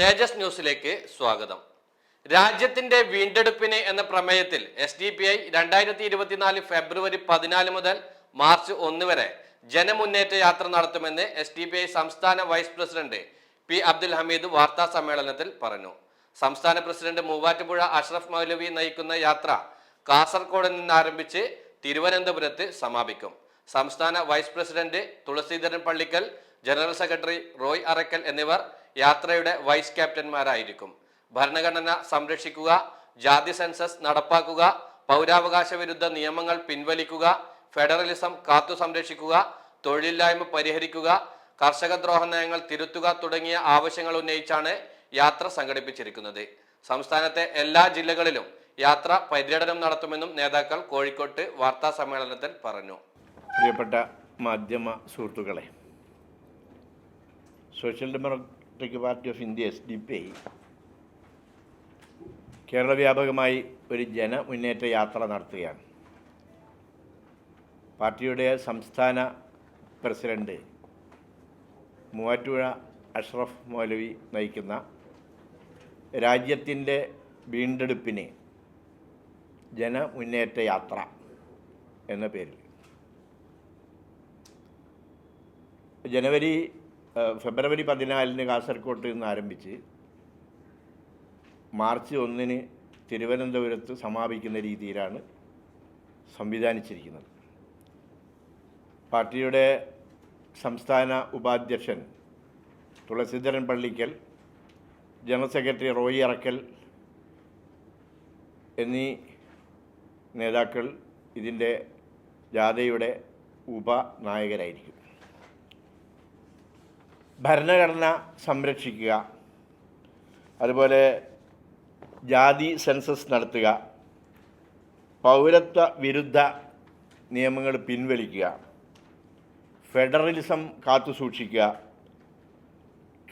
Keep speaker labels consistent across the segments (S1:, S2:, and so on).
S1: തേജസ് ന്യൂസിലേക്ക് സ്വാഗതം. രാജ്യത്തിന്റെ വീണ്ടെടുപ്പിന് എന്ന പ്രമേയത്തിൽ എസ് ഡി പി ഐ രണ്ടായിരത്തി ഇരുപത്തിനാല് ഫെബ്രുവരി പതിനാല് മുതൽ മാർച്ച് ഒന്ന് വരെ ജനമുന്നേറ്റ യാത്ര നടത്തുമെന്ന് എസ് ഡി പി ഐ സംസ്ഥാന vice president P Abdul Hameed വാർത്താ സമ്മേളനത്തിൽ പറഞ്ഞു. സംസ്ഥാന പ്രസിഡന്റ് മൂവാറ്റുപുഴ അഷ്റഫ് മൗലവി നയിക്കുന്ന യാത്ര കാസർഗോഡ് നിന്ന് ആരംഭിച്ച് തിരുവനന്തപുരത്ത് സമാപിക്കും. സംസ്ഥാന vice president Thulaseedharan Pallikkal general secretary Roy Arakkal എന്നിവർ യാത്രയുടെ വൈസ് ക്യാപ്റ്റന്മാരായിരിക്കും. ഭരണഘടന സംരക്ഷിക്കുക ജാതി സെൻസസ് നടപ്പാക്കുക പൗരാവകാശ വിരുദ്ധ നിയമങ്ങൾ പിൻവലിക്കുക ഫെഡറലിസം കാത്തു സംരക്ഷിക്കുക തൊഴിലില്ലായ്മ പരിഹരിക്കുക കർഷക ദ്രോഹ നയങ്ങൾ തിരുത്തുക തുടങ്ങിയ ആവശ്യങ്ങൾ ഉന്നയിച്ചാണ് യാത്ര സംഘടിപ്പിച്ചിരിക്കുന്നത്. സംസ്ഥാനത്തെ എല്ലാ ജില്ലകളിലും യാത്ര പര്യടനം നടത്തുമെന്നും നേതാക്കൾ കോഴിക്കോട്ട് വാർത്താ സമ്മേളനത്തിൽ പറഞ്ഞു.
S2: പ്രിയപ്പെട്ട മാധ്യമ സുഹൃത്തുക്കളെ social democratic party of India S D P I Kerala വ്യാപകമായി ഒരു ജനമുന്നേറ്റ യാത്ര നടത്തുകയാണ്. പാർട്ടിയുടെ സംസ്ഥാന പ്രസിഡന്റ് മൂവാറ്റുപുഴ അഷ്റഫ് മൗലവി നയിക്കുന്ന രാജ്യത്തിന്റെ വീണ്ടെടുപ്പിന് ജനമുന്നേറ്റ യാത്ര എന്ന പേരിൽ. ജനുവരി ഫെബ്രുവരി പതിനാലിന് കാസർഗോട്ട് നിന്ന് ആരംഭിച്ച് മാർച്ച് ഒന്നിന് തിരുവനന്തപുരത്ത് സമാപിക്കുന്ന രീതിയിലാണ് സംവിധാനിച്ചിരിക്കുന്നത്. പാർട്ടിയുടെ സംസ്ഥാന ഉപാധ്യക്ഷൻ തുളസീധരൻ പള്ളിക്കൽ ജനറൽ സെക്രട്ടറി റോയി അറക്കൽ എന്നീ നേതാക്കൾ ഇതിന്റെ ജാഥയുടെ ഉപനായകരായിരിക്കും. ഭരണഘടന സംരക്ഷിക്കുക. അതുപോലെ ജാതി സെൻസസ് നടത്തുക. പൗരത്വ വിരുദ്ധ നിയമങ്ങൾ പിൻവലിക്കുക. ഫെഡറലിസം കാത്തു സൂക്ഷിക്കുക.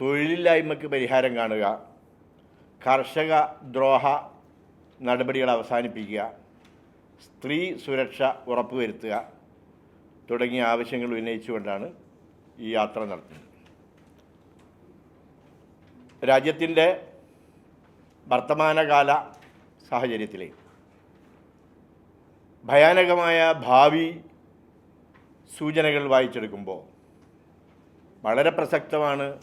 S2: തൊഴിലില്ലായ്മയ്ക്ക് പരിഹാരം കാണുക. കർഷക ദ്രോഹ നടപടികൾ അവസാനിപ്പിക്കുക. സ്ത്രീ സുരക്ഷ ഉറപ്പുവരുത്തുക തുടങ്ങിയ ആവശ്യങ്ങൾ ഉന്നയിച്ചുകൊണ്ടാണ് ഈ യാത്ര നടത്തുന്നത്. രാജ്യത്തിന്റെ വർത്തമാനകാല സാഹചര്യത്തിൽ ഭയാനകമായ ഭാവി സൂചനകൾ വായിച്ചെടുക്കുമ്പോൾ വളരെ പ്രസക്തമാണ്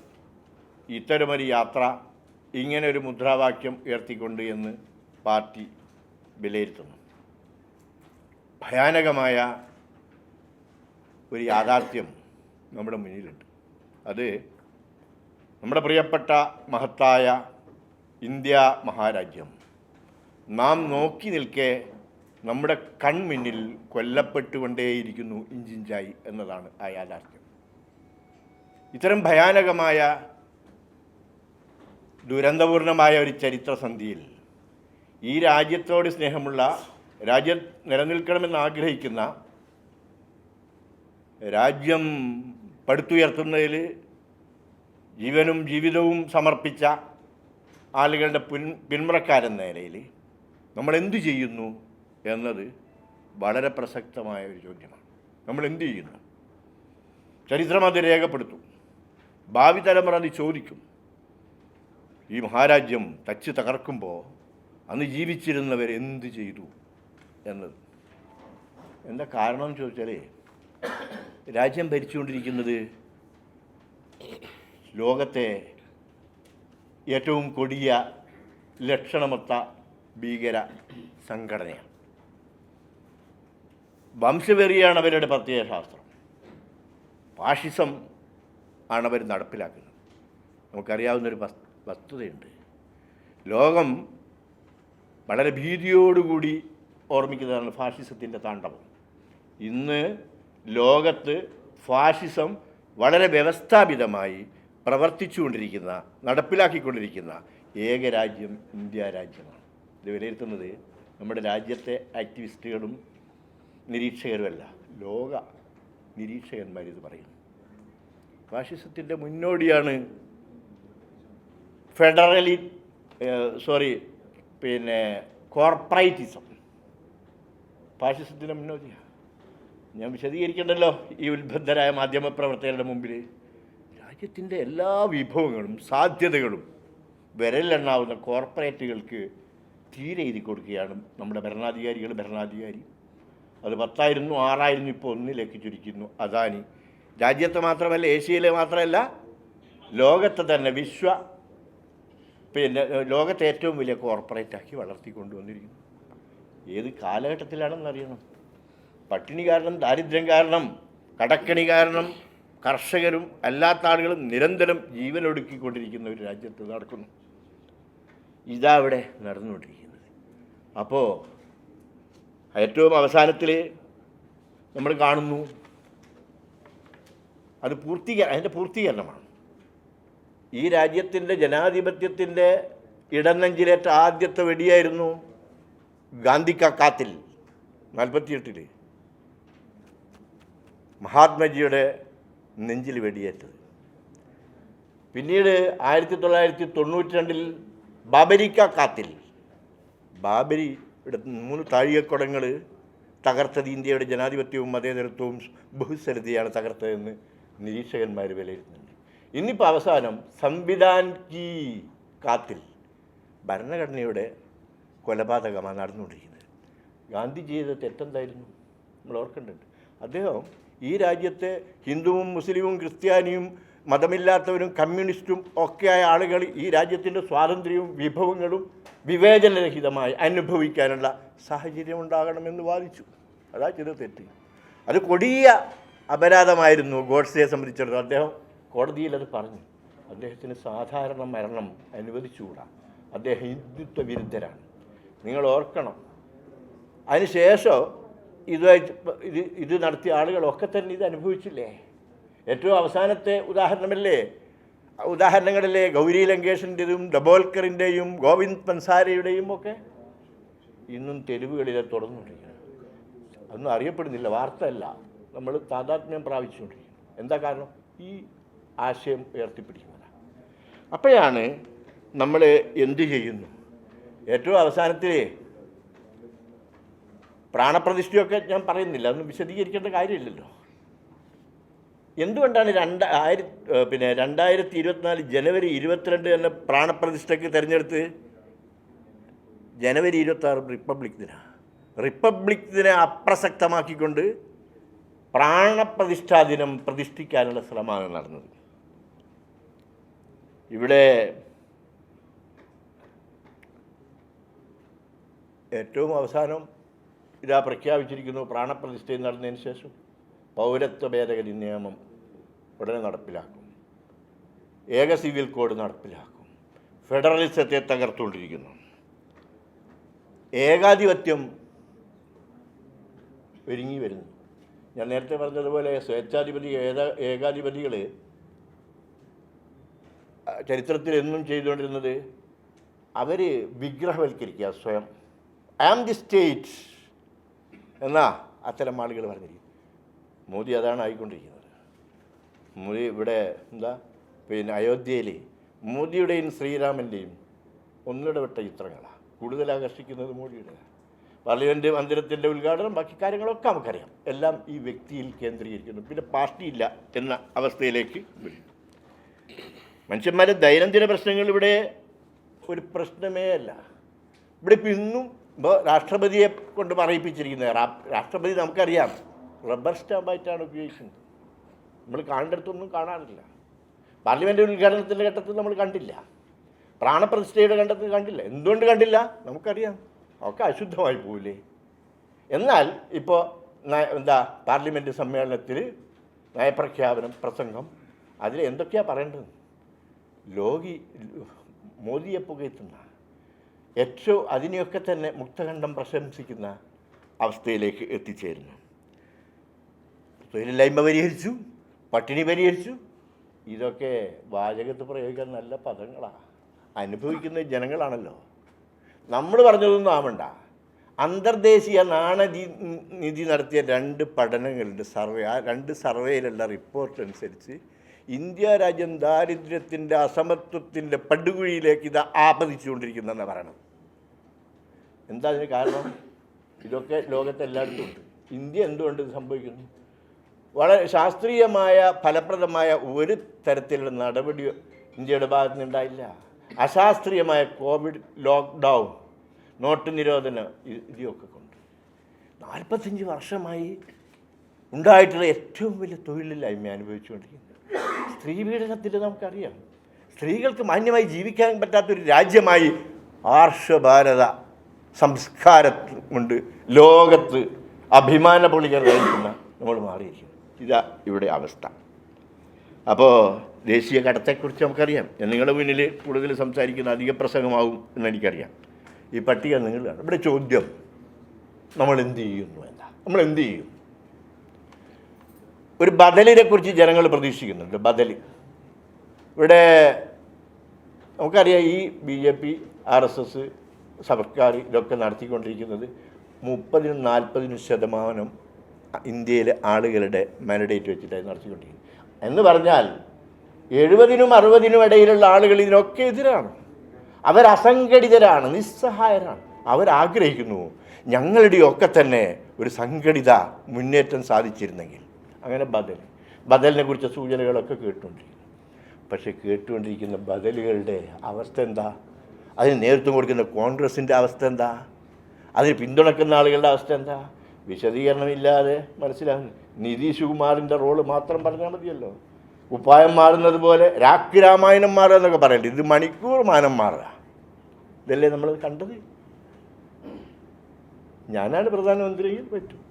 S2: ഇത്തരമൊരു യാത്ര ഇങ്ങനെ ഒരു മുദ്രാവാക്യം ഉയർത്തിക്കൊണ്ട് എന്ന് പാർട്ടി വിലയിരുത്തുന്നു. ഭയാനകമായ ഒരു യാഥാർത്ഥ്യം നമ്മുടെ മുന്നിലുണ്ട്. അത് നമ്മുടെ പ്രിയപ്പെട്ട മഹത്തായ ഇന്ത്യ മഹാരാജ്യം. നാം നോക്കി നിൽക്കെ നമ്മുടെ കൺമുന്നിൽ കൊല്ലപ്പെട്ടുകൊണ്ടേയിരിക്കുന്നു ഇഞ്ചിഞ്ചായി എന്നതാണ് ആ യാഥാർത്ഥ്യം. ഇത്തരം ഭയാനകമായ ദുരന്തപൂർണമായ ഒരു ചരിത്രസന്ധിയിൽ ഈ രാജ്യത്തോട് സ്നേഹമുള്ള രാജ്യം നിലനിൽക്കണമെന്ന് ആഗ്രഹിക്കുന്ന രാജ്യം പടുത്തുയർത്തുന്നതിൽ ജീവനും ജീവിതവും സമർപ്പിച്ച ആളുകളുടെ പിൻ പിന്മുറക്കാരെന്ന നിലയിൽ നമ്മൾ എന്തു ചെയ്യുന്നു എന്നത് വളരെ പ്രസക്തമായ ഒരു ചോദ്യമാണ്. നമ്മൾ എന്തു ചെയ്യുന്നു? ചരിത്രം അത് രേഖപ്പെടുത്തും. ഭാവി തലമുറ അത് ചോദിക്കും. ഈ മഹാരാജ്യം തച്ച് തകർക്കുമ്പോൾ അന്ന് ജീവിച്ചിരുന്നവർ എന്ത് ചെയ്തു എന്നത്? എന്താ കാരണം എന്ന് ചോദിച്ചാൽ രാജ്യം ഭരിച്ചുകൊണ്ടിരിക്കുന്നത് ലോകത്തെ ഏറ്റവും കൊടിയ ലക്ഷണമൊത്ത ഭീകര സംഘടനയാണ്. വംശവെറിയാണ് അവരുടെ പ്രത്യയ ശാസ്ത്രം. ഫാഷിസം ആണ് അവർ നടപ്പിലാക്കുന്നത്. നമുക്കറിയാവുന്നൊരു വസ് വസ്തുതയുണ്ട്. ലോകം വളരെ ഭീതിയോടുകൂടി ഓർമ്മിക്കുന്നതാണ് ഫാഷിസത്തിന്റെ താണ്ഡവം. ഇന്ന് ലോകത്ത് ഫാഷിസം വളരെ വ്യവസ്ഥാപിതമായി പ്രവർത്തിച്ചുകൊണ്ടിരിക്കുന്ന നടപ്പിലാക്കിക്കൊണ്ടിരിക്കുന്ന ഏക രാജ്യം ഇന്ത്യ രാജ്യമാണ്. ഇത് വിലയിരുത്തുന്നത് നമ്മുടെ രാജ്യത്തെ ആക്ടിവിസ്റ്റുകളും നിരീക്ഷകരുമല്ല ലോക നിരീക്ഷകന്മാരിത് പറയും ഫാഷിസത്തിന്റെ മുന്നോടിയാണ് ഫെഡറലി സോറി പിന്നെ കോർപ്പറേറ്റിസം. ഫാഷിസത്തിന്റെ മുന്നോടിയാണ് ഞാൻ വിശദീകരിക്കണ്ടല്ലോ ഈ ഉത്ബന്ധരായ മാധ്യമപ്രവർത്തകരുടെ മുമ്പിൽ രാജ്യത്തിന്റെ എല്ലാ വിഭവങ്ങളും സാധ്യതകളും വിരലിലെണ്ണാവുന്ന കോർപ്പറേറ്റുകൾക്ക് തീരെ എഴുതി കൊടുക്കുകയാണ് നമ്മുടെ ഭരണാധികാരികൾ ഭരണാധികാരി. അത് പത്തായിരുന്നു ആറായിരുന്നു ഇപ്പോൾ ഒന്നിലേക്ക് ചുരുക്കുന്നു. അദാനി രാജ്യത്തെ മാത്രമല്ല ഏഷ്യയിലെ മാത്രമല്ല ലോകത്തെ തന്നെ വിശ്വ പിന്നെ ലോകത്തെ ഏറ്റവും വലിയ കോർപ്പറേറ്റാക്കി വളർത്തിക്കൊണ്ടുവന്നിരിക്കുന്നു. ഏത് കാലഘട്ടത്തിലാണെന്ന് അറിയണം പട്ടിണി കാരണം ദാരിദ്ര്യം കാരണം കടക്കണി കാരണം കർഷകരും അല്ലാത്ത ആളുകളും നിരന്തരം ജീവനൊടുക്കിക്കൊണ്ടിരിക്കുന്ന ഒരു രാജ്യത്ത് നടക്കുന്നു. ഇതാ ഇവിടെ നടന്നുകൊണ്ടിരിക്കുന്നത്. അപ്പോൾ ഏറ്റവും അവസാനത്തിൽ നമ്മൾ കാണുന്നു അത് പൂർത്തീകരണം അതിന്റെ പൂർത്തീകരണമാണ്. ഈ രാജ്യത്തിന്റെ ജനാധിപത്യത്തിന്റെ ഇടനെഞ്ചിലേറ്റ ആദ്യത്തെ വെടിയായിരുന്നു ഗാന്ധി ഗാന്ധിക്കാത്തിൽ നാൽപ്പത്തിയെട്ടിൽ മഹാത്മജിയുടെ നെഞ്ചിൽ വെടിയേറ്റത്. പിന്നീട് ആയിരത്തി തൊള്ളായിരത്തി തൊണ്ണൂറ്റി രണ്ടിൽ ബാബരിക്ക കാത്തിൽ. ബാബരിയുടെ മൂന്ന് താഴികക്കുടങ്ങൾ തകർത്തത് ഇന്ത്യയുടെ ജനാധിപത്യവും മതേതരത്വവും ബഹുസ്വരതയാണ് തകർത്തതെന്ന് നിരീക്ഷകന്മാർ വിലയിരുത്തുന്നുണ്ട്. ഇന്നിപ്പോൾ അവസാനം സംവിധാൻ കീ കാത്തിൽ ഭരണഘടനയുടെ കൊലപാതകമാണ് നടന്നുകൊണ്ടിരിക്കുന്നത്. ഗാന്ധി ചെയ്ത തെറ്റെന്തായിരുന്നു? നമ്മൾ ഓർക്കേണ്ടത് അദ്ദേഹം ഈ രാജ്യത്തെ ഹിന്ദുവും മുസ്ലിമും ക്രിസ്ത്യാനിയും മതമില്ലാത്തവരും കമ്മ്യൂണിസ്റ്റും ഒക്കെയായ ആളുകൾ ഈ രാജ്യത്തിന്റെ സ്വാതന്ത്ര്യവും വിഭവങ്ങളും വിവേചനരഹിതമായി അനുഭവിക്കാനുള്ള സാഹചര്യം ഉണ്ടാകണമെന്ന് വാദിച്ചു. അതാ ചില തെറ്റ്. അത് കൊടിയ അപരാധമായിരുന്നു ഗോഡ്സയെ സംബന്ധിച്ചിടത്തോളം. അദ്ദേഹം കോടതിയിൽ അത് പറഞ്ഞു. അദ്ദേഹത്തിന് സാധാരണ മരണം അനുവദിച്ചുകൂടാ. അദ്ദേഹം ഹിന്ദുത്വ വിരുദ്ധരാണ്. നിങ്ങൾ ഓർക്കണം. അതിനുശേഷം ഇതുമായിട്ട് ഇത് ഇത് നടത്തിയ ആളുകളൊക്കെ തന്നെ ഇത് അനുഭവിച്ചില്ലേ? ഏറ്റവും അവസാനത്തെ ഉദാഹരണമല്ലേ? ഉദാഹരണങ്ങളിലെ ഗൗരി ലങ്കേഷിന്റെതും ഡബോൽക്കറിന്റെയും ഗോവിന്ദ് പൻസാരയുടെയും ഒക്കെ ഇന്നും തെരുവുകളിലെ തുടർന്നുകൊണ്ടിരിക്കുന്നു അതൊന്നും അറിയപ്പെടുന്നില്ല വാർത്തയല്ല. നമ്മൾ താതാത്മ്യം പ്രാപിച്ചുകൊണ്ടിരിക്കുന്നു. എന്താ കാരണം? ഈ ആശയം ഉയർത്തിപ്പിടിക്കുന്നതാണ്. അപ്പോഴാണ് നമ്മൾ എന്ത് ചെയ്യുന്നു? ഏറ്റവും അവസാനത്തിൽ പ്രാണപ്രതിഷ്ഠയൊക്കെ ഞാൻ പറയുന്നില്ല അതൊന്നും വിശദീകരിക്കേണ്ട കാര്യമില്ലല്ലോ. എന്തുകൊണ്ടാണ് രണ്ട് ആയിര പിന്നെ രണ്ടായിരത്തി ഇരുപത്തിനാല് ജനുവരി ഇരുപത്തിരണ്ട് തന്നെ പ്രാണപ്രതിഷ്ഠയ്ക്ക് തിരഞ്ഞെടുത്ത് ജനുവരി ഇരുപത്താറ് റിപ്പബ്ലിക് ദിന? റിപ്പബ്ലിക് ദിനെ അപ്രസക്തമാക്കിക്കൊണ്ട് പ്രാണപ്രതിഷ്ഠാ ദിനം പ്രതിഷ്ഠിക്കാനുള്ള ശ്രമമാണ് നടന്നത്. ഇവിടെ ഏറ്റവും അവസാനം ഇതാ പ്രഖ്യാപിച്ചിരിക്കുന്നു പ്രാണപ്രതിഷ്ഠയും നടന്നതിന് ശേഷം പൗരത്വ ഭേദഗതി നിയമം ഉടനെ നടപ്പിലാക്കും. ഏക സിവിൽ കോഡ് നടപ്പിലാക്കും. ഫെഡറലിസത്തെ തകർത്തുകൊണ്ടിരിക്കുന്നു. ഏകാധിപത്യം ഒരുങ്ങി വരുന്നു. ഞാൻ നേരത്തെ പറഞ്ഞതുപോലെ സ്വേച്ഛാധിപതി ഏതാ ഏകാധിപതികൾ ചരിത്രത്തിൽ എന്നും ചെയ്തുകൊണ്ടിരുന്നത് അവർ വിഗ്രഹവൽക്കരിക്കുക സ്വയം. ഐ ആം ദി സ്റ്റേറ്റ് എന്നാ അത്തരം ആളുകൾ പറഞ്ഞിരിക്കും മോദി അതാണ് ആയിക്കൊണ്ടിരിക്കുന്നത്. മോദി ഇവിടെ എന്താ? പിന്നെ അയോധ്യയിലെ മോദിയുടെയും ശ്രീരാമന്റെയും ഒന്നിടവിട്ട ചിത്രങ്ങളാണ് കൂടുതൽ ആകർഷിക്കുന്നത് മോദിയുടെ. പാർലമെന്റ് മന്ദിരത്തിന്റെ ഉദ്ഘാടനം ബാക്കി കാര്യങ്ങളൊക്കെ നമുക്കറിയാം. എല്ലാം ഈ വ്യക്തിയിൽ കേന്ദ്രീകരിക്കുന്നു. പിന്നെ പാർട്ടിയില്ല എന്ന അവസ്ഥയിലേക്ക് വരും. മനുഷ്യന്മാരെ ദൈനംദിന പ്രശ്നങ്ങൾ ഇവിടെ ഒരു പ്രശ്നമേ അല്ല. ഇവിടെ ഇപ്പം ഇന്നും ഇപ്പോൾ രാഷ്ട്രപതിയെ കൊണ്ട് പറയിപ്പിച്ചിരിക്കുന്നത്. രാഷ്ട്രപതി നമുക്കറിയാം. റബ്ബർ സ്റ്റാമ്പായിട്ടാണ് ഉപയോഗിക്കുന്നത്. നമ്മൾ കാണേണ്ടടുത്തൊന്നും കാണാറില്ല. പാർലമെന്റ് ഉദ്ഘാടനത്തിന്റെ ഘട്ടത്തിൽ നമ്മൾ കണ്ടില്ല. പ്രാണപ്രതിഷ്ഠയുടെ ഘട്ടത്തിൽ കണ്ടില്ല. എന്തുകൊണ്ട് കണ്ടില്ല? നമുക്കറിയാം. ഒക്കെ അശുദ്ധമായി പോവില്ലേ? എന്നാൽ ഇപ്പോൾ എന്താ പാർലമെന്റ് സമ്മേളനത്തിൽ നയപ്രഖ്യാപനം പ്രസംഗം അതിൽ എന്തൊക്കെയാണ് പറയേണ്ടത്? ലോകി മോദിയെ പുകയത്തുന്ന ഏറ്റവും അതിനെയൊക്കെ തന്നെ മുക്തകണ്ഠം പ്രശംസിക്കുന്ന അവസ്ഥയിലേക്ക് എത്തിച്ചേരുന്നു. തൊഴിലില്ലായ്മ പരിഹരിച്ചു പട്ടിണി പരിഹരിച്ചു. ഇതൊക്കെ വാചകത്ത് പ്രയോഗിക്കാൻ നല്ല പദങ്ങളാണ് അനുഭവിക്കുന്ന ജനങ്ങളാണല്ലോ. നമ്മൾ പറഞ്ഞതൊന്നും ആവണ്ട. അന്തർദേശീയ നാണതി നിധി നടത്തിയ രണ്ട് പഠനങ്ങളുണ്ട്. സർവേ ആ രണ്ട് സർവേയിലുള്ള റിപ്പോർട്ട് അനുസരിച്ച് ഇന്ത്യ രാജ്യം ദാരിദ്ര്യത്തിന്റെ അസമത്വത്തിന്റെ പടുകുഴിയിലേക്ക് ഇത് ആപതിച്ചുകൊണ്ടിരിക്കുന്നതെന്ന് പറയണം എന്താ അതിന് കാരണം? ഇതൊക്കെ ലോകത്ത് എല്ലായിടത്തും ഉണ്ട്. ഇന്ത്യ എന്തുകൊണ്ട് ഇത് സംഭവിക്കുന്നു? വളരെ ശാസ്ത്രീയമായ ഫലപ്രദമായ ഒരു തരത്തിലുള്ള നടപടി ഇന്ത്യയുടെ ഭാഗത്ത് നിന്നുണ്ടായില്ല. അശാസ്ത്രീയമായ കോവിഡ് ലോക്ക്ഡൗൺ നോട്ട് നിരോധന ഇതൊക്കെ കൊണ്ട്. നാൽപ്പത്തഞ്ച് വർഷമായി ഉണ്ടായിട്ടുള്ള ഏറ്റവും വലിയ തൊഴിലില്ലായ്മ അനുഭവിച്ചുകൊണ്ടിരിക്കുന്നത്. സ്ത്രീ പീഡനത്തിൽ നമുക്കറിയാം. സ്ത്രീകൾക്ക് മാന്യമായി ജീവിക്കാൻ പറ്റാത്തൊരു രാജ്യമായി ആർഷഭാരത സംസ്കാരത്തിൽ കൊണ്ട് ലോകത്ത് അഭിമാന പൊളികൾ നമ്മൾ മാറിയിരിക്കുന്നു. ഇതാ ഇവിടെ അവസ്ഥ. അപ്പോൾ ദേശീയ കടത്തെക്കുറിച്ച് നമുക്കറിയാം. നിങ്ങളുടെ മുന്നിൽ കൂടുതൽ സംസാരിക്കുന്ന അധിക പ്രസംഗമാവും എന്നെനിക്കറിയാം ഈ പട്ടിക നിങ്ങൾ ഇവിടെ ചോദ്യം. നമ്മൾ എന്ത് ചെയ്യുന്നു എന്താ നമ്മൾ എന്ത് ചെയ്യും ഒരു ബദലിനെ കുറിച്ച് ജനങ്ങൾ പ്രതീക്ഷിക്കുന്നുണ്ട്. ബദൽ. ഇവിടെ നമുക്കറിയാം ഈ B J P R S S സർക്കാർ ഇതൊക്കെ നടത്തിക്കൊണ്ടിരിക്കുന്നത് മുപ്പതിനും നാൽപ്പതിനും ശതമാനം ഇന്ത്യയിലെ ആളുകളുടെ മാൻഡേറ്റ് വെച്ചിട്ടായി നടത്തിക്കൊണ്ടിരിക്കുന്നത്. എന്ന് പറഞ്ഞാൽ എഴുപതിനും അറുപതിനും ഇടയിലുള്ള ആളുകൾ ഇതിനൊക്കെ എതിരാണ്. അവരസംഘടിതരാണ് നിസ്സഹായരാണ്. അവരാഗ്രഹിക്കുന്നു ഞങ്ങളുടെയൊക്കെ തന്നെ ഒരു സംഘടിത മുന്നേറ്റം സാധിച്ചിരുന്നെങ്കിൽ. അങ്ങനെ ബദൽ ബദലിനെ കുറിച്ച് സൂചനകളൊക്കെ കേട്ടുകൊണ്ടിരിക്കുന്നു. പക്ഷേ കേട്ടുകൊണ്ടിരിക്കുന്ന ബദലുകളുടെ അവസ്ഥ എന്താ? അതിന് നേതൃത്വം കൊടുക്കുന്ന കോൺഗ്രസിന്റെ അവസ്ഥ എന്താ? അതിന് പിന്തുണക്കുന്ന ആളുകളുടെ അവസ്ഥ എന്താ? വിശദീകരണമില്ലാതെ മനസ്സിലാകുന്നു. നിതീഷ് കുമാറിന്റെ റോൾ മാത്രം പറഞ്ഞാൽ മതിയല്ലോ. ഉപ്പായം മാറുന്നത് പോലെ രാഖി രാമായണം മാറുക എന്നൊക്കെ പറയണ്ടേ. ഇത് മണിക്കൂർ മാനം മാറുക. ഇതല്ലേ നമ്മൾ കണ്ടത്? ഞാനാണ് പ്രധാനമന്ത്രിയിൽ പറ്റും.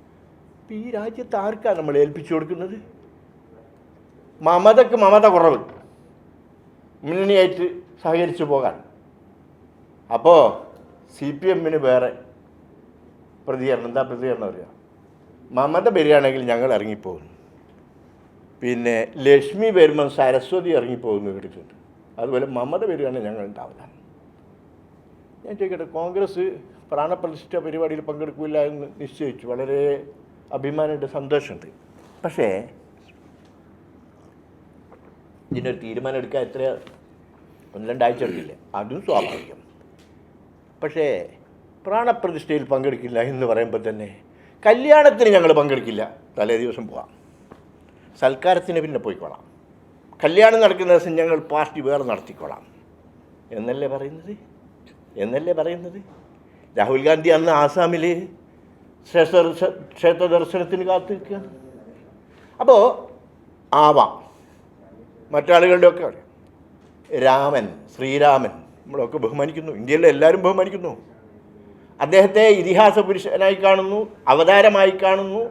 S2: ഇപ്പം ഈ രാജ്യത്ത് ആർക്കാണ് നമ്മൾ ഏൽപ്പിച്ചു കൊടുക്കുന്നത്? മമതക്ക് മമത കുറവ്. മുന്നണിയായിട്ട് സഹകരിച്ചു പോകാൻ. അപ്പോൾ സി പി എമ്മിന് വേറെ പ്രതികരണം. എന്താ പ്രതികരണം അറിയാം? മമത വരികയാണെങ്കിൽ ഞങ്ങൾ ഇറങ്ങിപ്പോകുന്നു. പിന്നെ ലക്ഷ്മി വരുമ്പം സരസ്വതി ഇറങ്ങിപ്പോകുന്നു കേട്ടിട്ടുണ്ട് അതുപോലെ മമത വരികയാണെങ്കിൽ ഞങ്ങൾ ഉണ്ടാവില്ല ഞാൻ ചോദിക്കട്ടെ കോൺഗ്രസ് പ്രാണപ്രതിഷ്ഠ പരിപാടിയിൽ പങ്കെടുക്കില്ല എന്ന് നിശ്ചയിച്ചു. വളരെ അഭിമാനമുണ്ട് സന്തോഷമുണ്ട്. പക്ഷേ ഇതിനൊരു തീരുമാനം എടുക്കാൻ എത്ര ഒന്ന് രണ്ടാഴ്ച എടുക്കില്ലേ? അതും സ്വാഭാവികം. പക്ഷേ പ്രാണപ്രതിഷ്ഠയിൽ പങ്കെടുക്കില്ല എന്ന് പറയുമ്പോൾ തന്നെ കല്യാണത്തിന് ഞങ്ങൾ പങ്കെടുക്കില്ല. തലേ ദിവസം പോവാം. സൽക്കാരത്തിന് പിന്നെ പോയിക്കോളാം. കല്യാണം നടക്കുന്ന ദിവസം ഞങ്ങൾ പാർട്ടി വേറെ നടത്തിക്കോളാം. എന്നല്ലേ പറയുന്നത്? എന്നല്ലേ പറയുന്നത്? രാഹുൽ ഗാന്ധി അന്ന് ആസാമിൽ ക്ഷേത്ര ക്ഷേത്ര ദർശനത്തിന് കാത്തു നിൽക്കുക അപ്പോൾ ആവാം. മറ്റാളുകളുടെയൊക്കെ രാമൻ ശ്രീരാമൻ നമ്മളൊക്കെ ബഹുമാനിക്കുന്നു. ഇന്ത്യയിലെ എല്ലാവരും ബഹുമാനിക്കുന്നു. അദ്ദേഹത്തെ ഇതിഹാസ പുരുഷനായി കാണുന്നു അവതാരമായി കാണുന്നു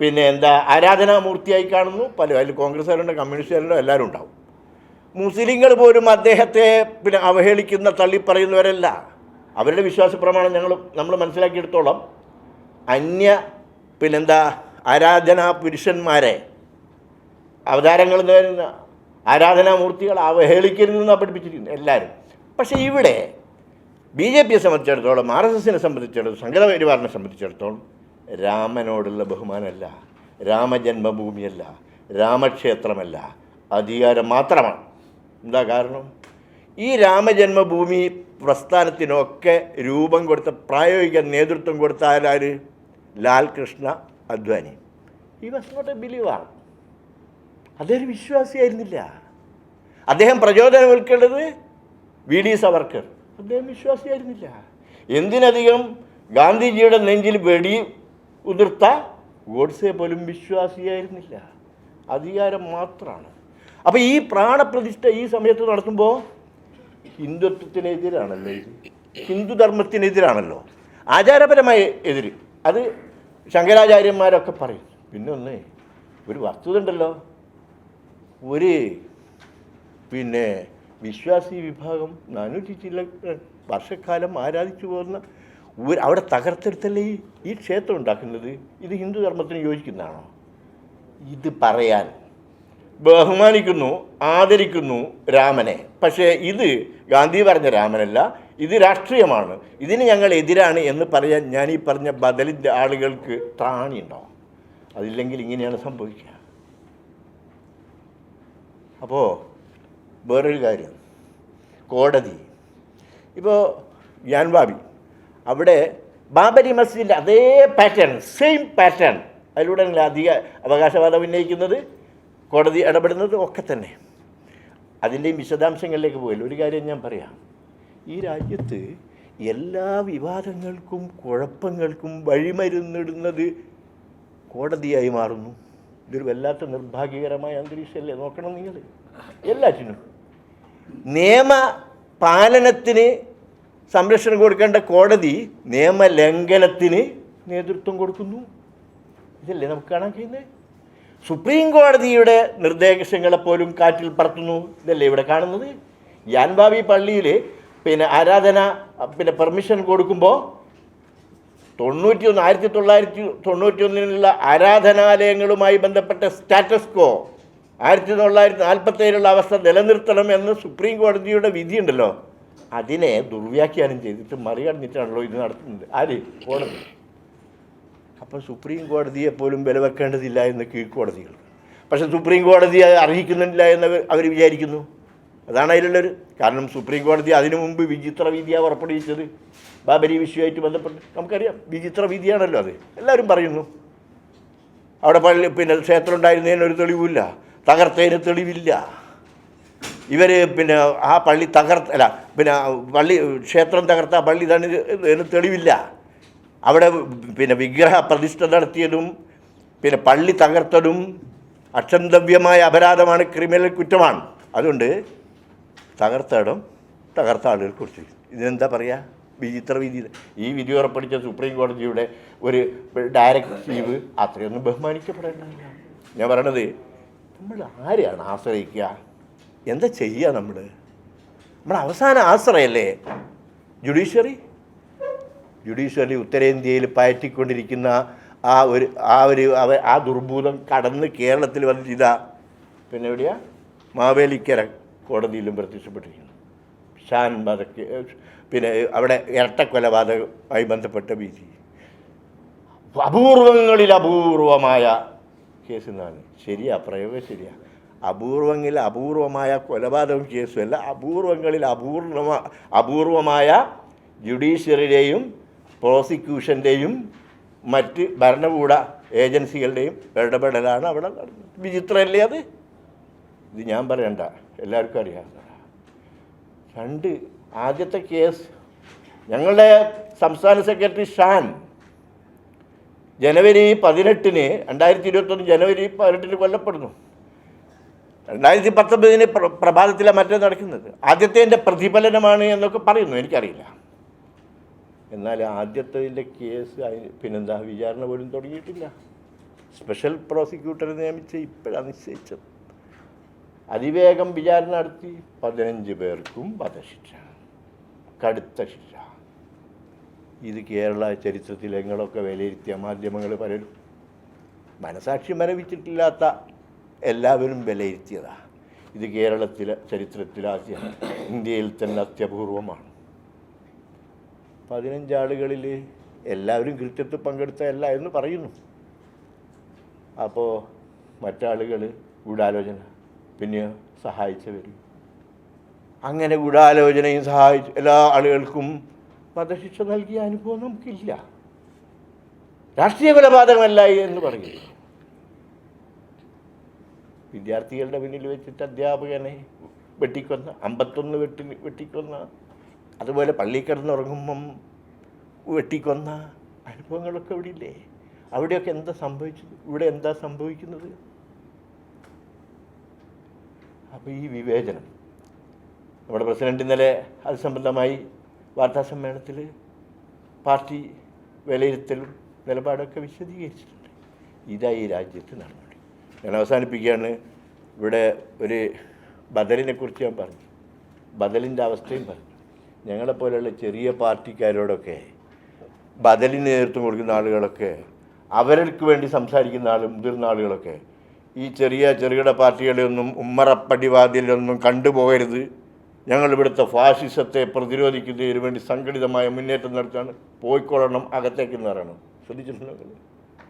S2: പിന്നെ എന്താ ആരാധനാമൂർത്തിയായി കാണുന്നു. പല അതിൽ കോൺഗ്രസ്സുകാരുണ്ട് കമ്മ്യൂണിസ്റ്റുകാരുണ്ട് എല്ലാവരും ഉണ്ടാവും. മുസ്ലിങ്ങൾ പോലും അദ്ദേഹത്തെ പിന്നെ അവഹേളിക്കുന്ന തള്ളിപ്പറയുന്നവരല്ല. അവരുടെ വിശ്വാസ പ്രമാണം ഞങ്ങൾ നമ്മൾ മനസ്സിലാക്കിയെടുത്തോളം അന്യ പിന്നെന്താ ആരാധനാ പുരുഷന്മാരെ അവതാരങ്ങൾ ആരാധനാമൂർത്തികൾ അവഹേളിക്കരുതെന്നാണ് പഠിപ്പിച്ചിരിക്കുന്നത് എല്ലാവരും. പക്ഷേ ഇവിടെ ബി ജെ പിയെ സംബന്ധിച്ചിടത്തോളം ആർ എസ് എസിനെ സംബന്ധിച്ചിടത്തോളം സംഘടന പരിവാറിനെ സംബന്ധിച്ചിടത്തോളം രാമനോടുള്ള ബഹുമാനമല്ല രാമജന്മഭൂമിയല്ല രാമക്ഷേത്രമല്ല അധികാരം മാത്രമാണ്. എന്താ കാരണം? ഈ രാമജന്മഭൂമി പ്രസ്ഥാനത്തിനൊക്കെ രൂപം കൊടുത്ത പ്രായോഗിക നേതൃത്വം കൊടുത്ത ആരാര്? ലാൽ കൃഷ്ണ അദ്വാനി. ഈ വാസ് നോട്ട് എ ബിലീവാണ് അദ്ദേഹം വിശ്വാസിയായിരുന്നില്ല. അദ്ദേഹം പ്രചോദനം ഉൾക്കൊണ്ടത് വി ഡി സവർക്കർ. അദ്ദേഹം വിശ്വാസിയായിരുന്നില്ല. എന്തിനധികം ഗാന്ധിജിയുടെ നെഞ്ചിൽ വെടി ഉതിർത്ത ഗോഡ്സെ പോലും വിശ്വാസിയായിരുന്നില്ല. അധികാരം മാത്രമാണ് അപ്പോൾ ഈ പ്രാണപ്രതിഷ്ഠ ഈ സമയത്ത് നടത്തുമ്പോൾ ഹിന്ദുത്വത്തിനെതിരാണല്ലോ ഹിന്ദുധർമ്മത്തിനെതിരാണല്ലോ. ആചാരപരമായ എതിര്. അത് ശങ്കരാചാര്യന്മാരൊക്കെ പറയും. പിന്നെ ഒന്ന് ഒരു വസ്തുത ഉണ്ടല്ലോ. ഒരു പിന്നെ വിശ്വാസി വിഭാഗം നാനൂറ്റി ചില വർഷക്കാലം ആരാധിച്ചു പോകുന്ന ഒരു അവിടെ തകർത്തെടുത്തല്ലേ ഈ ഈ ക്ഷേത്രം ഉണ്ടാക്കുന്നത്? ഇത് ഹിന്ദു ധർമ്മത്തിന് യോജിക്കുന്നതാണോ? ഇത് പറയാൻ ബഹുമാനിക്കുന്നു ആദരിക്കുന്നു രാമനെ. പക്ഷേ ഇത് ഗാന്ധി പറഞ്ഞ രാമനല്ല ഇത് രാഷ്ട്രീയമാണ്. ഇതിന് ഞങ്ങൾ എതിരാണ് എന്ന് പറയാൻ ഞാൻ ഈ പറഞ്ഞ ബദലിന്റെ ആളുകൾക്ക് ത്രാണിയുണ്ടോ? അതില്ലെങ്കിൽ ഇങ്ങനെയാണ് സംഭവിക്കുക. അപ്പോൾ വേറൊരു കാര്യം. കോടതി. ഇപ്പോൾ ഞാൻ ബാബി അവിടെ ബാബരി മസ്ജിദിന്റെ അതേ പാറ്റേൺ സെയിം പാറ്റേൺ അതിലൂടെ അധിക അവകാശവാദം ഉന്നയിക്കുന്നത് കോടതി ഇടപെടുന്നത് ഒക്കെ തന്നെ. അതിന്റെയും വിശദാംശങ്ങളിലേക്ക് പോയില്ല. ഒരു കാര്യം ഞാൻ പറയാം. ഈ രാജ്യത്ത് എല്ലാ വിവാദങ്ങൾക്കും കുഴപ്പങ്ങൾക്കും വഴിമരുന്നിടുന്നത് കോടതിയായി മാറുന്നു. ഇതൊരു വല്ലാത്ത നിർഭാഗ്യകരമായ അന്തരീക്ഷമല്ലേ? നോക്കണം നിങ്ങൾ. എല്ലാറ്റിനും. നിയമ പാലനത്തിന് സംരക്ഷണം കൊടുക്കേണ്ട കോടതി നിയമലംഘനത്തിന് നേതൃത്വം കൊടുക്കുന്നു. ഇതല്ലേ നമുക്ക് കാണാൻ കഴിയുന്നത്? സുപ്രീം കോടതിയുടെ നിർദ്ദേശങ്ങളെ പോലും കാറ്റിൽ പറത്തുന്നു. ഇതല്ലേ ഇവിടെ കാണുന്നത്? യാൻബാബി പള്ളിയിൽ പിന്നെ ആരാധന പിന്നെ പെർമിഷൻ കൊടുക്കുമ്പോൾ തൊണ്ണൂറ്റി ഒന്ന് ആയിരത്തി തൊള്ളായിരത്തി തൊണ്ണൂറ്റി ഒന്നിനുള്ള ആരാധനാലയങ്ങളുമായി ബന്ധപ്പെട്ട സ്റ്റാറ്റസ് കോ ആയിരത്തി തൊള്ളായിരത്തി നാൽപ്പത്തേഴിലുള്ള അവസ്ഥ നിലനിർത്തണം എന്ന് സുപ്രീം കോടതിയുടെ വിധിയുണ്ടല്ലോ. അതിനെ ദുർവ്യാഖ്യാനം ചെയ്തിട്ട് മറികടന്നിട്ടാണല്ലോ ഇത് നടത്തുന്നത്. ആര്? കോടതി. അപ്പം സുപ്രീം കോടതിയെ പോലും വില വെക്കേണ്ടതില്ല എന്ന് കീഴ്ക്കോടതികൾ. പക്ഷേ സുപ്രീം കോടതി അത് അർഹിക്കുന്നില്ല എന്ന് അവർ വിചാരിക്കുന്നു. അതാണ് അതിലുള്ളൊരു. കാരണം സുപ്രീം കോടതി അതിനു മുമ്പ് വിചിത്ര വിധിയാണ് പുറപ്പെടുവിച്ചത്. ബാബരി വിഷയമായിട്ട് ബന്ധപ്പെട്ട് നമുക്കറിയാം. വിചിത്ര വിധിയാണല്ലോ അത്. എല്ലാവരും പറയുന്നു. അവിടെ പള്ളി പിന്നെ ക്ഷേത്രം ഉണ്ടായിരുന്നതിന് ഒരു തെളിവില്ല തകർത്തതിന് തെളിവില്ല. ഇവർ പിന്നെ ആ പള്ളി തകർത്ത അല്ല പിന്നെ പള്ളി ക്ഷേത്രം തകർത്ത പള്ളി തന്നെ തെളിവില്ല. അവിടെ പിന്നെ വിഗ്രഹ പ്രതിഷ്ഠ നടത്തിയതും പിന്നെ പള്ളി തകർത്തതും അക്ഷന്തവ്യമായ അപരാധമാണ് ക്രിമിനൽ കുറ്റമാണ്. അതുകൊണ്ട് തകർത്ത ഇടം തകർത്ത ആളുകൾ കുറിച്ച് ഇതിനെന്താ പറയുക വിചിത്ര വിധി. ഈ വിധി ഉറപ്പടിച്ച സുപ്രീം കോടതിയുടെ ഒരു ഡയറക്റ്റീവ് അത്രയൊന്നും ബഹുമാനിക്കപ്പെടേണ്ടതില്ല. ഞാൻ പറയണത് നമ്മൾ ആരെയാണ് ആശ്രയിക്കുക? എന്താ ചെയ്യുക നമ്മൾ? നമ്മൾ അവസാന ആശ്രയല്ലേ ജുഡീഷ്യറി ജുഡീഷ്യറി ഉത്തരേന്ത്യയിൽ പയറ്റിക്കൊണ്ടിരിക്കുന്ന ആ ഒരു ആ ഒരു അവ ആ ദുർഭൂതം കടന്ന് കേരളത്തിൽ വന്നിട്ടിതാ പിന്നെ എവിടെയാ? മാവേലിക്കര കോടതിയിലും പ്രത്യക്ഷപ്പെട്ടിരിക്കുന്നു. ഷാൻ വധക്ക് പിന്നെ അവിടെ ഇരട്ടക്കൊലപാതകമായി ബന്ധപ്പെട്ട വിധി അപൂർവങ്ങളിൽ അപൂർവമായ കേസ് എന്നാണ്. ശരിയാ പ്രയോഗം ശരിയാ. അപൂർവങ്ങളിൽ അപൂർവമായ കൊലപാതകം കേസുമല്ല അപൂർവങ്ങളിൽ അപൂർണ അപൂർവമായ ജുഡീഷ്യറിയുടെയും പ്രോസിക്യൂഷന്റെയും മറ്റ് ഭരണകൂട ഏജൻസികളുടെയും ഇടപെടലാണ് അവിടെ നടന്നത്. വിചിത്രമല്ലേ അത്? ഇത് ഞാൻ പറയണ്ട. എല്ലാവർക്കും അറിയാം. രണ്ട് ആദ്യത്തെ കേസ് ഞങ്ങളുടെ സംസ്ഥാന സെക്രട്ടറി ഷാൻ ജനുവരി പതിനെട്ടിന് രണ്ടായിരത്തി ഇരുപത്തൊന്ന് ജനുവരി പതിനെട്ടിന് കൊല്ലപ്പെടുന്നു. രണ്ടായിരത്തി പത്തൊമ്പതിന് പ്ര- പ്രഭാതത്തിലാണ് മറ്റേ നടക്കുന്നത്. ആദ്യത്തെ എന്റെ പ്രതിഫലനമാണ് എന്നൊക്കെ പറയുന്നു എനിക്കറിയില്ല. എന്നാൽ ആദ്യത്തതിന്റെ കേസ് പിന്നെന്താ വിചാരണ പോലും തുടങ്ങിയിട്ടില്ല. സ്പെഷ്യൽ പ്രോസിക്യൂട്ടറെ നിയമിച്ച് ഇപ്പോഴാണ് നിശ്ചയിച്ചത്. അതിവേഗം വിചാരണ നടത്തി പതിനഞ്ച് പേർക്കും വധശിക്ഷ കടുത്ത ശിക്ഷ. ഇത് കേരള ചരിത്രത്തിൽ എങ്ങളൊക്കെ വിലയിരുത്തിയ മാധ്യമങ്ങൾ പലരും മനസാക്ഷി മരവിച്ചിട്ടില്ലാത്ത എല്ലാവരും വിലയിരുത്തിയതാണ് ഇത് കേരളത്തിലെ ചരിത്രത്തിലാദ്യ ഇന്ത്യയിൽ തന്നെ അത്യപൂർവമാണ്. പതിനഞ്ചാളുകളിൽ എല്ലാവരും കൃത്യത്തിൽ പങ്കെടുത്തതല്ല എന്ന് പറയുന്നു. അപ്പോൾ മറ്റാളുകൾ ഗൂഢാലോചന പിന്നെ സഹായിച്ചവരും. അങ്ങനെ ഗൂഢാലോചനയും സഹായിച്ചു എല്ലാ ആളുകൾക്കും വധശിക്ഷ നൽകിയ അനുഭവം നമുക്കില്ല. രാഷ്ട്രീയ കൊലപാതകമല്ല എന്ന് പറയുന്നു. വിദ്യാർത്ഥികളുടെ മുന്നിൽ വെച്ചിട്ട് അധ്യാപകനെ വെട്ടിക്കൊന്ന അമ്പത്തൊന്ന് വെട്ടി വെട്ടിക്കൊന്ന അതുപോലെ പള്ളിയിൽ കിടന്നുറങ്ങുമ്പം വെട്ടിക്കൊന്ന അനുഭവങ്ങളൊക്കെ ഇവിടെ ഇല്ലേ അവിടെയൊക്കെ എന്താ സംഭവിച്ചത് ഇവിടെ എന്താ സംഭവിക്കുന്നത്? അപ്പോൾ ഈ വിവേചനം. നമ്മുടെ പ്രസിഡന്റ് ഇന്നലെ അത് സംബന്ധമായി വാർത്താ സമ്മേളനത്തിൽ പാർട്ടി വിലയിരുത്തലും നിലപാടൊക്കെ വിശദീകരിച്ചിട്ടുണ്ട്. ഇതാ ഈ രാജ്യത്ത് നടപടി. ഞാൻ അവസാനിപ്പിക്കുകയാണ്. ഇവിടെ ഒരു ബദലിനെ കുറിച്ച് ഞാൻ പറഞ്ഞു. ബദലിന്റെ അവസ്ഥയും പറഞ്ഞു. ഞങ്ങളെപ്പോലെയുള്ള ചെറിയ പാർട്ടിക്കാരോടൊക്കെ ബദലിന് നേതൃത്വം കൊടുക്കുന്ന ആളുകളൊക്കെ അവർക്ക് വേണ്ടി സംസാരിക്കുന്ന ആൾ മുതിർന്ന ആളുകളൊക്കെ ഈ ചെറിയ ചെറുകിട പാർട്ടികളെയൊന്നും ഉമ്മറപ്പടിവാതിലൊന്നും കണ്ടുപോകരുത്. ഞങ്ങൾ ഇവിടുത്തെ ഫാഷിസത്തെ പ്രതിരോധിക്കുന്നതിന് വേണ്ടി സംഘടിതമായ മുന്നേറ്റം നടത്താണ് പോയിക്കൊള്ളണം അകത്തേക്ക് എന്ന് പറയണം. ശ്രദ്ധിച്ചിട്ടുണ്ടോ?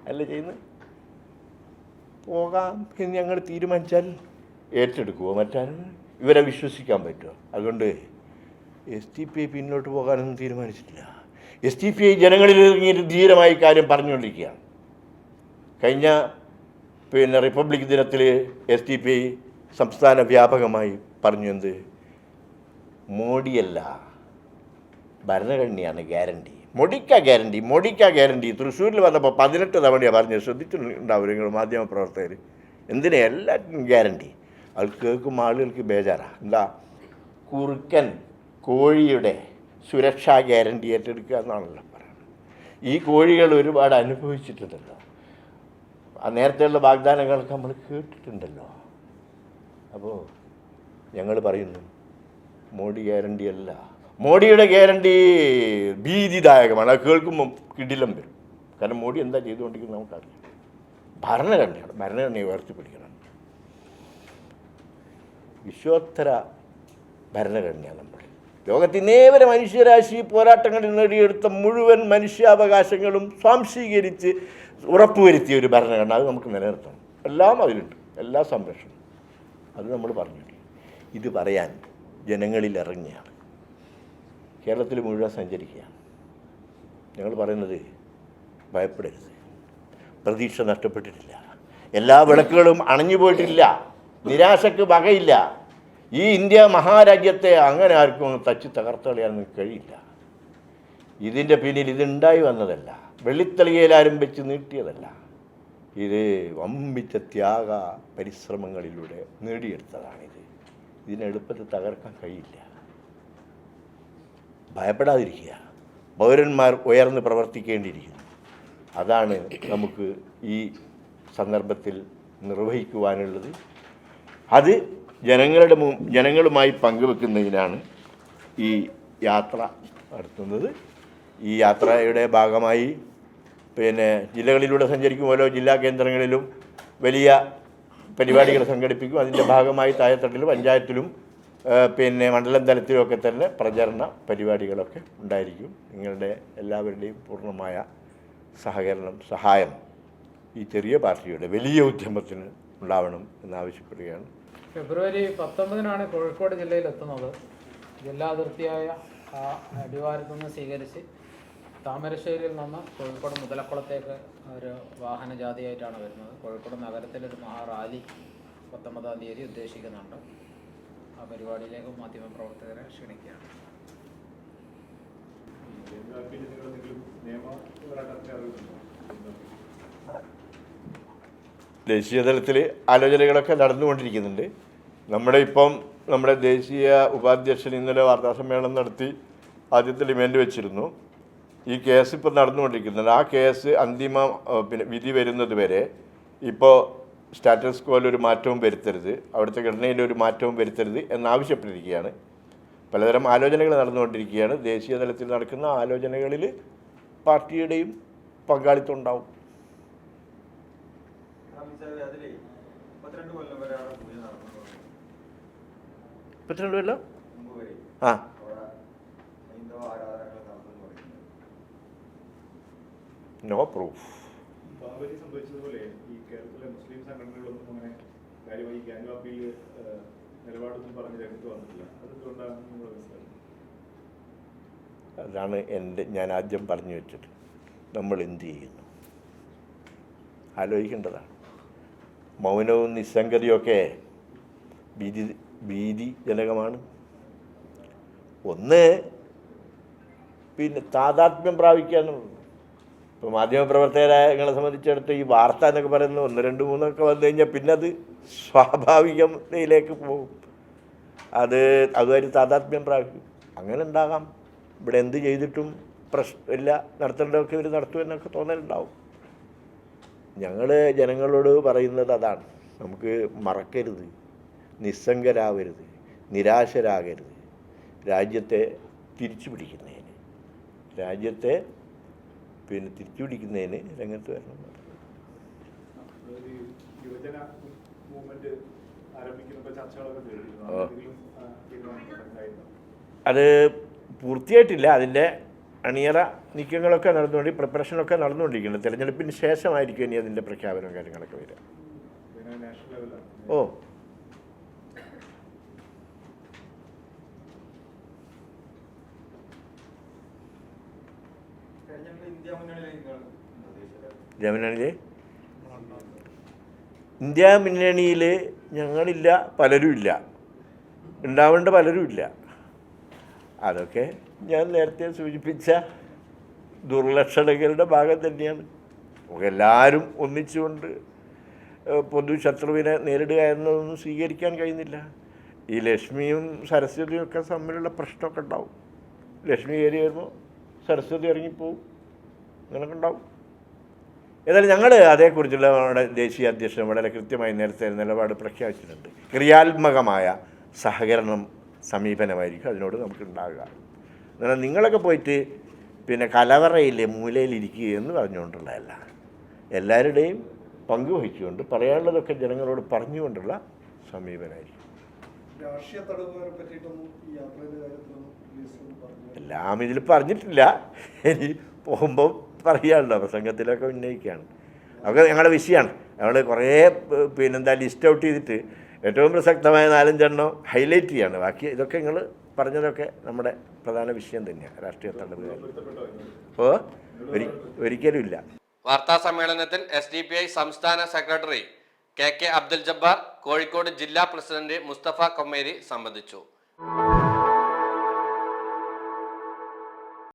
S2: അല്ലേ ചെയ്യുന്നത്? പോകാം എന്ന് ഞങ്ങൾ തീരുമാനിച്ചാൽ ഏറ്റെടുക്കുമോ മറ്റാരും? ഇവരെ വിശ്വസിക്കാൻ പറ്റുമോ? അതുകൊണ്ട് എസ് ടി പി ഐ പിന്നോട്ട് പോകാനൊന്നും തീരുമാനിച്ചിട്ടില്ല. എസ് ടി പി ഐ ജനങ്ങളിൽ ഇറങ്ങിയിട്ട് ധീരമായി കാര്യം പറഞ്ഞുകൊണ്ടിരിക്കുകയാണ്. കഴിഞ്ഞ പിന്നെ റിപ്പബ്ലിക് ദിനത്തിൽ എസ് ടി പി ഐ സംസ്ഥാന വ്യാപകമായി പറഞ്ഞു എന്ത്? മോഡിയല്ല ഭരണഘടനയാണ് ഗ്യാരണ്ടി. മൊടിക്ക ഗ്യാരണ്ടി മൊടിക്ക ഗ്യാരണ്ടി. തൃശ്ശൂരിൽ വന്നപ്പോൾ പതിനെട്ട് തവണയാണ് പറഞ്ഞത് ശ്രദ്ധിച്ചിട്ടുണ്ടാവും നിങ്ങൾ മാധ്യമ പ്രവർത്തകർ എന്തിനാ എല്ലാറ്റിനും ഗ്യാരണ്ടി? അത് കേൾക്കുമ്പോൾ ആളുകൾക്ക് ബേജാറാണ് എന്താ? കുറുക്കൻ കോഴിയുടെ സുരക്ഷാ ഗ്യാരണ്ടി ഏറ്റെടുക്കുക എന്നാണല്ലോ പറയുന്നത്. ഈ കോഴികൾ ഒരുപാട് അനുഭവിച്ചിട്ടുണ്ടല്ലോ. നേരത്തെയുള്ള വാഗ്ദാനങ്ങളൊക്കെ നമ്മൾ കേട്ടിട്ടുണ്ടല്ലോ. അപ്പോൾ ഞങ്ങൾ പറയുന്നു മോഡി ഗ്യാരണ്ടി അല്ല. മോഡിയുടെ ഗ്യാരണ്ടി ഭീതിദായകമാണ്. അത് കേൾക്കുമ്പോൾ കിടിലം വരും. കാരണം മോഡി എന്താ ചെയ്തുകൊണ്ടിരിക്കുന്നത് നമുക്കറിയാം. ഭരണഘടനയാണ്. ഭരണഘടനയെ ഉയർത്തിപ്പിടിക്കണം. വിശ്വോത്തര ഭരണഘടനയാണ് നമ്മൾ ലോകത്തിനേവരെ മനുഷ്യരാശി പോരാട്ടങ്ങളിൽ നേടിയെടുത്ത മുഴുവൻ മനുഷ്യാവകാശങ്ങളും സ്വാംശീകരിച്ച് ഉറപ്പുവരുത്തിയ ഒരു ഭരണഘടന അത് നമുക്ക് നിലനിർത്തണം. എല്ലാം അതിലുണ്ട്. എല്ലാ സംരക്ഷണം. അത് നമ്മൾ പറഞ്ഞു ഇത് പറയാൻ ജനങ്ങളിൽ ഇറങ്ങിയാണ് കേരളത്തിൽ മുഴുവൻ സഞ്ചരിക്കുകയാണ്. ഞങ്ങൾ പറയുന്നത് ഭയപ്പെടരുത്. പ്രതീക്ഷ നഷ്ടപ്പെട്ടിട്ടില്ല. എല്ലാ വിളക്കുകളും അണഞ്ഞു പോയിട്ടില്ല. നിരാശക്ക് വകയില്ല. ഈ ഇന്ത്യ മഹാരാജ്യത്തെ അങ്ങനെ ആർക്കും തച്ചു തകർത്തളയാനൊന്നും കഴിയില്ല. ഇതിന്റെ പിന്നിൽ ഇതുണ്ടായി വന്നതല്ല. വെള്ളിത്തളികയിലാരും വെച്ച് നീട്ടിയതല്ല. ഇത് വമ്പിച്ച ത്യാഗ പരിശ്രമങ്ങളിലൂടെ നേടിയെടുത്തതാണിത്. ഇതിനെ എളുപ്പത്തിൽ തകർക്കാൻ കഴിയില്ല. ഭയപ്പെടാതിരിക്കുക. പൗരന്മാർ ഉയർന്ന് പ്രവർത്തിക്കേണ്ടിയിരിക്കുന്നു. അതാണ് നമുക്ക് ഈ സന്ദർഭത്തിൽ നിർവഹിക്കുവാനുള്ളത്. അത് ജനങ്ങളുടെ ജനങ്ങളുമായി പങ്കുവെക്കുന്നതിനാണ് ഈ യാത്ര നടത്തുന്നത്. ഈ യാത്രയുടെ ഭാഗമായി പിന്നെ ജില്ലകളിലൂടെ സഞ്ചരിക്കും ഓരോ ജില്ലാ കേന്ദ്രങ്ങളിലും വലിയ പരിപാടികൾ സംഘടിപ്പിക്കും. അതിന്റെ ഭാഗമായി താഴെത്തട്ടിലും പഞ്ചായത്തിലും പിന്നെ മണ്ഡലം തലത്തിലുമൊക്കെ തന്നെ പ്രചരണ പരിപാടികളൊക്കെ ഉണ്ടായിരിക്കും. നിങ്ങളുടെ എല്ലാവരുടെയും പൂർണമായ സഹകരണം സഹായം ഈ ചെറിയ പാർട്ടിയുടെ വലിയ ഉദ്യമത്തിന് ഉണ്ടാവണം എന്നാവശ്യപ്പെടുകയാണ്.
S3: ഫെബ്രുവരി പത്തൊമ്പതിനാണ് കോഴിക്കോട് ജില്ലയിൽ എത്തുന്നത് ജില്ലാ അതിർത്തിയായ ആ അടിവാരത്തു നിന്ന് സ്വീകരിച്ച് താമരശ്ശേരിയിൽ നിന്ന് കോഴിക്കോട് മുതലക്കുളത്തേക്ക് ഒരു വാഹനജാതിയായിട്ടാണ് വരുന്നത്. കോഴിക്കോട് നഗരത്തിലൊരു മഹാറാലി പത്തൊമ്പതാം തീയതി ഉദ്ദേശിക്കുന്നുണ്ട്. ആ പരിപാടിയിലേക്ക് മാധ്യമപ്രവർത്തകരെ ക്ഷണിക്കുകയാണ്.
S2: ദേശീയ തലത്തിൽ ആലോചനകളൊക്കെ നടന്നുകൊണ്ടിരിക്കുന്നുണ്ട്. നമ്മുടെ ഇപ്പം നമ്മുടെ ദേശീയ ഉപാധ്യക്ഷൻ ഇന്നലെ വാർത്താസമ്മേളനം നടത്തി ആദ്യത്തെ ഡിമാൻഡ് വെച്ചിരുന്നു. ഈ കേസ് ഇപ്പോൾ നടന്നുകൊണ്ടിരിക്കുന്നുണ്ട്. ആ കേസ് അന്തിമ പിന്നെ വിധി വരുന്നത് വരെ ഇപ്പോൾ സ്റ്റാറ്റസ് കോയിൽ ഒരു മാറ്റവും വരുത്തരുത് അവിടുത്തെ ഘടനയിൽ ഒരു മാറ്റവും വരുത്തരുത് എന്നാവശ്യപ്പെട്ടിരിക്കുകയാണ് പലതരം ആലോചനകൾ നടന്നുകൊണ്ടിരിക്കുകയാണ്. ദേശീയ തലത്തിൽ നടക്കുന്ന ആലോചനകളിൽ പാർട്ടിയുടെയും പങ്കാളിത്തം ഉണ്ടാവും.
S4: പന്ത്രണ്ട് കൊല്ലം
S2: ആ
S4: അവിടെ ഹൈന്ദവ ആരാധനകൾ നടന്നു പറയുന്നത്
S2: നോ പ്രൂഫ്
S5: സംഭവിച്ചതുപോലെ ഈ കേരളത്തിലെ മുസ്ലിം സംഘടനകളൊന്നും അങ്ങനെ കാര്യമായി ഗ്യാങ് വാപ്പിയിൽ നിലപാടൊന്നും പറഞ്ഞ് രംഗത്ത് വന്നിട്ടില്ല. അതെന്തുകൊണ്ടാണ് നിങ്ങൾ മനസ്സിലാക്കുന്നത്
S2: അതാണ് എന്റെ ഞാൻ ആദ്യം പറഞ്ഞു വെച്ചത്. നമ്മൾ എന്ത് ചെയ്യുന്നു? ആലോചിക്കേണ്ടതാണ്. മൗനവും നിസ്സംഗതിയൊക്കെ ഭീതി ഭീതിജനകമാണ്. ഒന്ന് പിന്നെ താതാത്മ്യം പ്രാപിക്കുക എന്നുള്ളത്. ഇപ്പോൾ മാധ്യമപ്രവർത്തകരായ ഞങ്ങളെ സംബന്ധിച്ചിടത്ത് ഈ വാർത്ത എന്നൊക്കെ പറയുന്നത് ഒന്ന് രണ്ട് മൂന്നൊക്കെ വന്നു കഴിഞ്ഞാൽ പിന്നെ അത് സ്വാഭാവികതയിലേക്ക് പോകും. അത് അതുമായി താതാത്മ്യം പ്രാപിക്കും അങ്ങനെ ഉണ്ടാകാം. ഇവിടെ എന്ത് ചെയ്തിട്ടും പ്രശ്നമില്ല നടത്തേണ്ടതൊക്കെ ഇവർ നടത്തുമെന്നൊക്കെ തോന്നലുണ്ടാവും. ഞങ്ങൾ ജനങ്ങളോട് പറയുന്നത് അതാണ്. നമുക്ക് മറക്കരുത്. നിസ്സംഗരാവരുത്. നിരാശരാകരുത്. രാജ്യത്തെ തിരിച്ചു പിടിക്കുന്നതിന് രാജ്യത്തെ പിന്നെ തിരിച്ചു പിടിക്കുന്നതിന് രംഗത്ത് വരണം? അത് പൂർത്തിയായിട്ടില്ല. അതിന്റെ അണിയറ നീക്കങ്ങളൊക്കെ നടന്നുകൊണ്ട് പ്രിപ്പറേഷനൊക്കെ നടന്നുകൊണ്ടിരിക്കുന്നത് തിരഞ്ഞെടുപ്പിന് ശേഷമായിരിക്കും ഇനി അതിന്റെ പ്രഖ്യാപനവും കാര്യങ്ങളൊക്കെ വരിക. ഓ.
S4: ഇന്ത്യ
S2: ജമനാണിജെ ഇന്ത്യ മുന്നണിയിൽ ഞങ്ങളില്ല പലരും ഇല്ല. ഉണ്ടാവേണ്ട പലരും ഇല്ല. അതൊക്കെ ഞാൻ നേരത്തെ സൂചിപ്പിച്ച ദുർലക്ഷണങ്ങളുടെ ഭാഗം തന്നെയാണ്. എല്ലാവരും ഒന്നിച്ചുകൊണ്ട് പൊതുശത്രുവിനെ പൊതു ശത്രുവിനെ നേരിടുക എന്നതൊന്നും സ്വീകരിക്കാൻ കഴിയുന്നില്ല. ഈ ലക്ഷ്മിയും സരസ്വതിയും ഒക്കെ തമ്മിലുള്ള പ്രശ്നമൊക്കെ ഉണ്ടാവും. ലക്ഷ്മി കയറി വരുമ്പോൾ സരസ്വതി ഇറങ്ങിപ്പോവും. അങ്ങനെയൊക്കെ ഉണ്ടാവും ഏതായാലും ഞങ്ങൾ അതേക്കുറിച്ചുള്ള നമ്മുടെ ദേശീയ അധ്യക്ഷൻ വളരെ കൃത്യമായി നേരത്തെ നിലപാട് പ്രഖ്യാപിച്ചിട്ടുണ്ട്. ക്രിയാത്മകമായ സഹകരണം സമീപനമായിരിക്കും അതിനോട് നമുക്ക് ഉണ്ടാകുക എന്നാൽ നിങ്ങളൊക്കെ പോയിട്ട് പിന്നെ കലവറയിൽ മൂലയിലിരിക്കുക എന്ന് പറഞ്ഞുകൊണ്ടുള്ളതല്ല എല്ലാവരുടെയും പങ്കുവഹിച്ചുകൊണ്ട് പറയാനുള്ളതൊക്കെ ജനങ്ങളോട് പറഞ്ഞുകൊണ്ടുള്ള സമീപനമായിരിക്കും. എല്ലാം ഇതിൽ പറഞ്ഞിട്ടില്ല. ഇനി പോകുമ്പോൾ പറയാനുണ്ടോ പ്രസംഗത്തിലൊക്കെ ഉന്നയിക്കുകയാണ്. അതൊക്കെ ഞങ്ങളുടെ വിഷയമാണ്. ഞങ്ങൾ കുറേ പിന്നെ പിന്നെന്താ ലിസ്റ്റ് ഔട്ട് ചെയ്തിട്ട് ഏറ്റവും പ്രസക്തമായ നാലഞ്ചെണ്ണം ഹൈലൈറ്റ് ചെയ്യാണ്. ബാക്കി ഇതൊക്കെ നിങ്ങൾ പറഞ്ഞതൊക്കെ നമ്മുടെ പ്രധാന വിഷയം തന്നെയാണ് രാഷ്ട്രീയ തടവുകാർ ഓ ഒരി ഒരിക്കലും ഇല്ല.
S1: വാർത്താ സമ്മേളനത്തിൽ എസ് ഡി പി ഐ സംസ്ഥാന secretary K K Abdul Jabbar Kozhikode ജില്ലാ പ്രസിഡന്റ് മുസ്തഫ കൊമ്മേരി സംബന്ധിച്ചു.